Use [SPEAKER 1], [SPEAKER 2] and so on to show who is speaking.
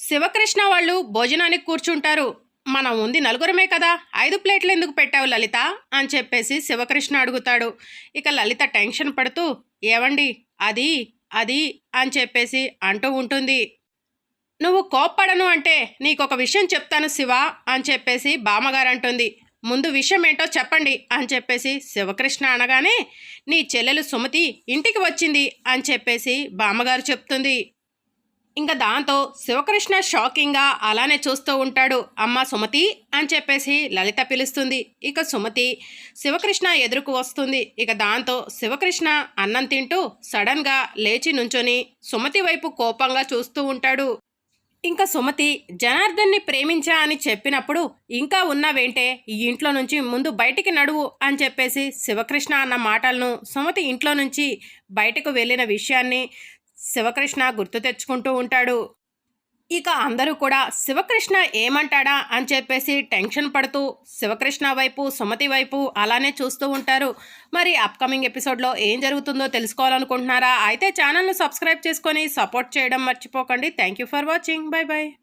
[SPEAKER 1] శివకృష్ణ వాళ్ళు భోజనానికి కూర్చుంటారు. మనం ఉంది నలుగురమే కదా ఐదు ప్లేట్లు ఎందుకు పెట్టావు లలిత? అని చెప్పేసి శివకృష్ణ అడుగుతాడు. ఇక లలిత టెన్షన్ పడుతూ ఏవండి అది అది అని చెప్పేసి అంటూ ఉంటుంది. నువ్వు కోప్పడను అంటే నీకు ఒక విషయం చెప్తాను శివ అని చెప్పేసి బామ్మగారు అంటుంది. ముందు విషయం ఏంటో చెప్పండి అని చెప్పేసి శివకృష్ణ అనగానే నీ చెల్లెలు సుమతి ఇంటికి వచ్చింది అని చెప్పేసి బామ్మగారు చెప్తుంది. ఇంకా దాంతో శివకృష్ణ షాకింగ్గా అలానే చూస్తూ ఉంటాడు. అమ్మ సుమతి అని చెప్పేసి లలిత పిలుస్తుంది. ఇక సుమతి శివకృష్ణ ఎదురుకు వస్తుంది. ఇక దాంతో శివకృష్ణ అన్నం తింటూ సడన్గా లేచి నుంచొని సుమతి వైపు కోపంగా చూస్తూ ఉంటాడు. ఇంకా సుమతి జనార్దన్ని ప్రేమించా అని చెప్పినప్పుడు ఇంకా ఉన్నావేంటే ఈ ఇంట్లో నుంచి ముందు బయటికి నడువు అని చెప్పేసి శివకృష్ణ అన్న మాటలను సుమతి ఇంట్లో నుంచి బయటకు వెళ్ళిన విషయాన్ని శివకృష్ణ గుర్తు తెచ్చుకుంటూ ఉంటాడు. ఇక అందరూ కూడా శివకృష్ణ ఏమంటాడా అని చెప్పేసి టెన్షన్ పడుతూ శివకృష్ణ వైపు సుమతి వైపు అలానే చూస్తూ ఉంటారు. మరి అప్కమింగ్ ఎపిసోడ్లో ఏం జరుగుతుందో తెలుసుకోవాలనుకుంటున్నారా? అయితే ఛానల్ను సబ్స్క్రైబ్ చేసుకొని సపోర్ట్ చేయడం మర్చిపోకండి. Thank you for watching bye bye